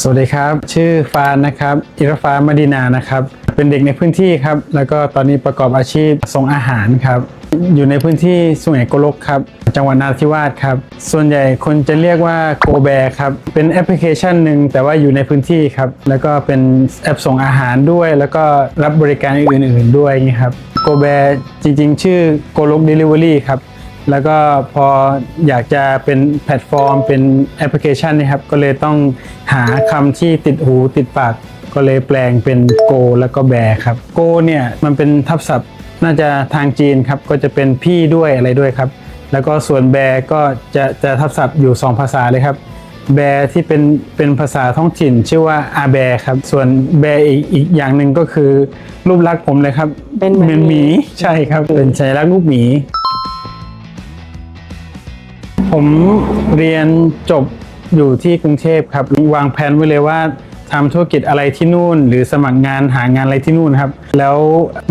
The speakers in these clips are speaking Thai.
สวัสดีครับ ชื่อฟานนะครับ อิรฟานมาดีนานะครับ เป็นเด็กในพื้นที่ครับ แล้วก็ตอนนี้ประกอบอาชีพส่งอาหารครับ อยู่ในพื้นที่สุไหงโกลกครับ จังหวัดนราธิวาสครับ ส่วนใหญ่คนจะเรียกว่าโกแบครับ เป็นแอปพลิเคชันหนึ่งแต่ว่าอยู่ในพื้นที่ครับ แล้วก็เป็นแอปส่งอาหารด้วย แล้วก็รับบริการอื่น ๆ ด้วยนี้ครับ โกแบจริง ๆ ชื่อโกลกเดลิเวอรี่ครับ แล้วก็พออยากจะเป็นแพลตฟอร์ม เป็นแอปพลิเคชันนะครับ ก็เลยต้องหาคำที่ติดหูติดปาก ก็เลยแปลงเป็นโกแล้วก็แบครับโกเนี่ยมันเป็นทับศัพท์น่าจะทางจีนครับ ก็จะเป็นพี่ด้วยอะไรด้วยครับ แล้วก็ส่วนแบก็จะจะทับศัพท์อยู่ 2 ภาษาเลยครับ แบที่เป็นเป็นภาษาท้องถิ่น ชื่อว่าอาแบครับ ส่วนแบอีกอีกอย่างหนึ่งก็คือรูปลักษณ์ผมเลยครับ เป็นเหมือนหมี ใช่ครับ เป็นสัญลักษณ์รูปหมี ผมเรียนจบอยู่ที่กรุงเทพครับ วางแผนไว้เลยว่าทำธุรกิจอะไรที่นู่น หรือสมัครงานหางานอะไรที่นู่นครับ แล้ว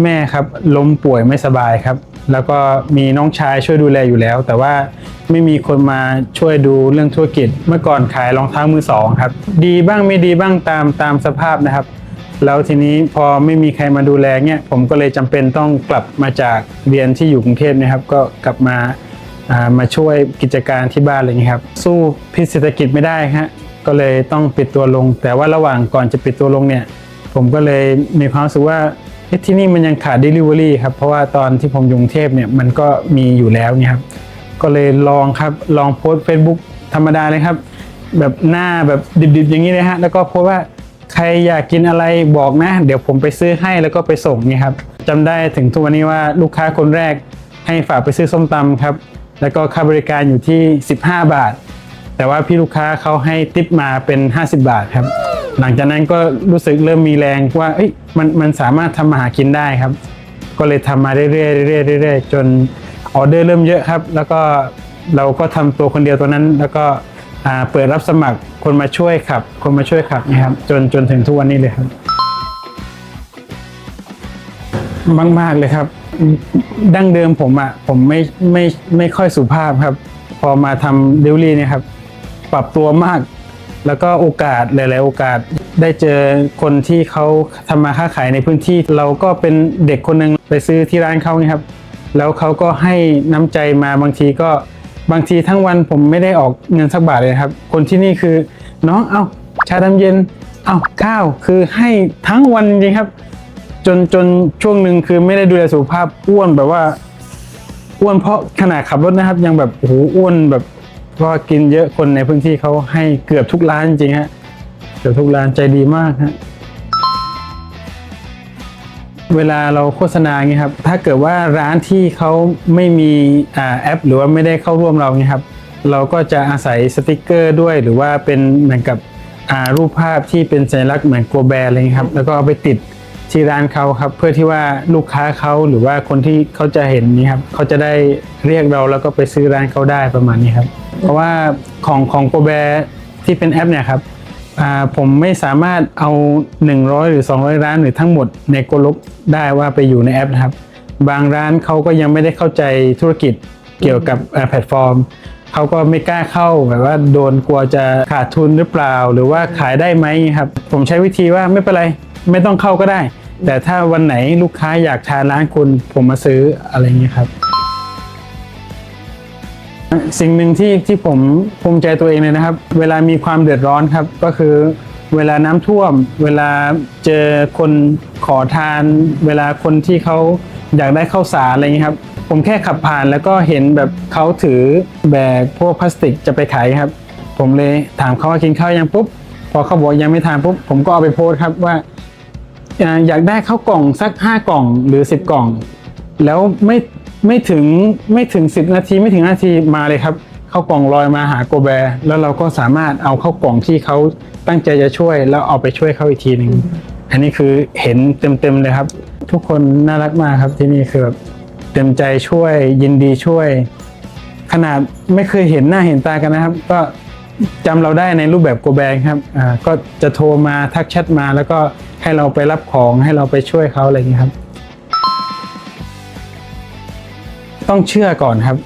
แม่ครับล้มป่วยไม่สบายครับ แล้วก็มีน้องชายช่วยดูแลอยู่แล้ว แต่ว่าไม่มีคนมาช่วยดูเรื่องธุรกิจ เมื่อก่อนขายรองเท้ามือสองครับ ดีบ้างไม่ดีบ้างตามตามสภาพนะครับ แล้วทีนี้พอไม่มีใครมาดูแลเนี่ยผมก็เลยจำเป็นต้องกลับมาจากเรียนที่อยู่กรุงเทพนะครับ ก็กลับมา มาช่วยกิจการที่บ้านอะไรอย่างนี้ครับ สู้พิษเศรษฐกิจไม่ได้ฮะก็เลยต้องปิดตัวลง แต่ว่าระหว่างก่อนจะปิดตัวลงเนี่ย ผมก็เลยมีความรู้สึกว่าเอ๊ะที่นี่มันยังขาด Delivery ครับ เพราะว่าตอนที่ผมอยู่กรุงเทพเนี่ยมันก็มีอยู่แล้วเนี่ยครับ ก็เลยลองครับลองโพสต์ Facebook ธรรมดาเลยครับ แบบหน้าแบบดิบๆ อย่างนี้เลยฮะ แล้วก็โพสว่าใครอยากกินอะไรบอกนะ เดี๋ยวผมไปซื้อให้แล้วก็ไปส่งเนี่ยครับจำได้ถึงทุกวันนี้ว่าลูกค้าคนแรกให้ฝากไปซื้อส้มตำครับ แล้วก็ค่าบริการอยู่ที่ 15 บาท แต่ว่าพี่ลูกค้าเขาให้ติปมาเป็น 50 บาทครับ หลังจากนั้นก็รู้สึกเริ่มมีแรงว่าเอ้ยมันมันสามารถทำมาหากินได้ครับ ก็เลยทำมาเรื่อยๆเรื่อยๆเรื่อยๆจนออเดอร์เริ่มเยอะครับ แล้วก็เราก็ทำตัวคนเดียวตัวนั้น แล้วก็อ่าเปิดรับสมัครคนมาช่วยขับ คนมาช่วยขับนะครับจนจนถึงทุกวันนี้เลยครับ มาก ๆ เลยครับ ดั้งเดิมผมอะผมไม่ไม่ไม่ค่อยสุภาพครับ พอมาทำเดลิเวอรี่เนี่ยครับ ปรับตัวมาก แล้วก็โอกาสหลาย ๆ โอกาสได้เจอคนที่เขาทำมาค้าขายในพื้นที่ เราก็เป็นเด็กคนหนึ่งไปซื้อที่ร้านเขาเนี่ยครับ แล้วเขาก็ให้น้ำใจมาบางทีก็บางทีทั้งวันผมไม่ได้ออกเงินสักบาทเลยครับ คนที่นี่คือน้องเอาชาดำเย็น เอาข้าวคือให้ทั้งวันจริงครับ จนจนช่วงหนึ่งคือไม่ได้ดูแลสุขภาพอ้วนแบบว่าอ้วนเพราะขนาดขับรถนะครับ ยังแบบโอ้โหอ้วนแบบเพราะกินเยอะคนในพื้นที่เขาให้เกือบทุกร้านจริงฮะเกือบทุกร้านใจดีมากฮะเวลาเราโฆษณาเงี้ยครับ ถ้าเกิดว่าร้านที่เขาไม่มีอแอป หรือว่าไม่ได้เข้าร่วมเราเงี้ยครับ เราก็จะอาศัยสติกเกอร์ด้วย หรือว่าเป็นเหมือนกับรูปภาพที่เป็นสัญลักษณ์เหมือนโกแบร์อะไรเงี้ยครับ แล้วก็เอาไปติด ที่ร้านเขาครับ เพื่อที่ว่าลูกค้าเขาหรือว่าคนที่เขาจะเห็นนี้ครับเขาจะได้เรียกเราแล้วก็ไปซื้อร้านเขาได้ประมาณนี้ครับ เพราะว่าของของโปรแบร์ที่เป็นแอปเนี่ยครับผมไม่สามารถเอา 100 หรือ 200 ร้านหรือทั้งหมดในโกลกได้ว่าไปอยู่ในแอปนะครับ บางร้านเขาก็ยังไม่ได้เข้าใจธุรกิจเกี่ยวกับแพลตฟอร์มเขาก็ไม่กล้าเข้าแบบว่าโดนกลัวจะขาดทุนหรือเปล่า หรือว่าขายได้ไหมครับ ผมใช้วิธีว่าไม่เป็นไร ไม่ต้องเข้าก็ได้ แต่ถ้าวันไหนลูกค้าอยากทานร้านคุณผมมาซื้ออะไรอย่างนี้ยครับ สิ่งหนึ่งที่ที่ผมภูมิใจตัวเองเลยนะครับ เวลามีความเดือดร้อนครับ ก็คือเวลาน้ำท่วม เวลาเจอคนขอทาน เวลาคนที่เขาอยากได้ข้าวสารอะไรอย่างนี้ยครับ ผมแค่ขับผ่านแล้วก็เห็นแบบเขาถือแบกพวกพลาสติกจะไปขายครับ ผมเลยถามเขาว่ากินข้าวยังปุ๊บพอเขาบอกยังไม่ทานปุ๊บผมก็เอาไปโพสครับว่า อ่าอยากได้ข้าวกล่องสัก 5 กล่องหรือ 10 กล่อง แล้วไม่ไม่ถึงไม่ถึง 10 นาทีไม่ถึงนาทีมาเลยครับข้าวกล่องลอยมาหาโกแบร์แล้วเราก็สามารถเอาข้าวกล่องที่เขาตั้งใจจะช่วย แล้วเอาไปช่วยเขาอีกทีหนึ่งอันนี้คือเห็นเต็มๆเลยครับ ทุกคนน่ารักมากครับที่นี่คือแบบเต็มใจช่วยยินดีช่วย ขนาดไม่เคยเห็นหน้าเห็นตากันนะครับ ก็ จำเราได้ในรูปแบบโกแบงครับก็จะโทรมาทักแชทมาแล้วก็ให้เราไปรับของให้เราไปช่วยเขาอะไรอย่างนี้ยครับ ต้องเชื่อก่อนครับ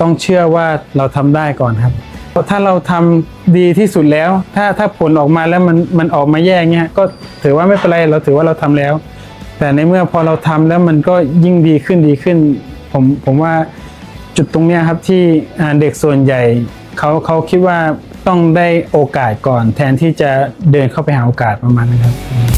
ต้องเชื่อว่าเราทำได้ก่อนครับถ้าเราทำดีที่สุดแล้ว ถ้าถ้าผลออกมาแล้วมันมันออกมาแย่เงี้ยก็ถือว่าไม่เป็นไรเราถือว่าเราทำแล้ว แต่ในเมื่อพอเราทำแล้วมันก็ยิ่งดีขึ้นดีขึ้น ผมผมว่าจุดตรงเนี้ยครับที่เด็กส่วนใหญ่เขาเขาคิดว่า ต้องได้โอกาสก่อน แทนที่จะเดินเข้าไปหาโอกาสประมาณนั้นครับ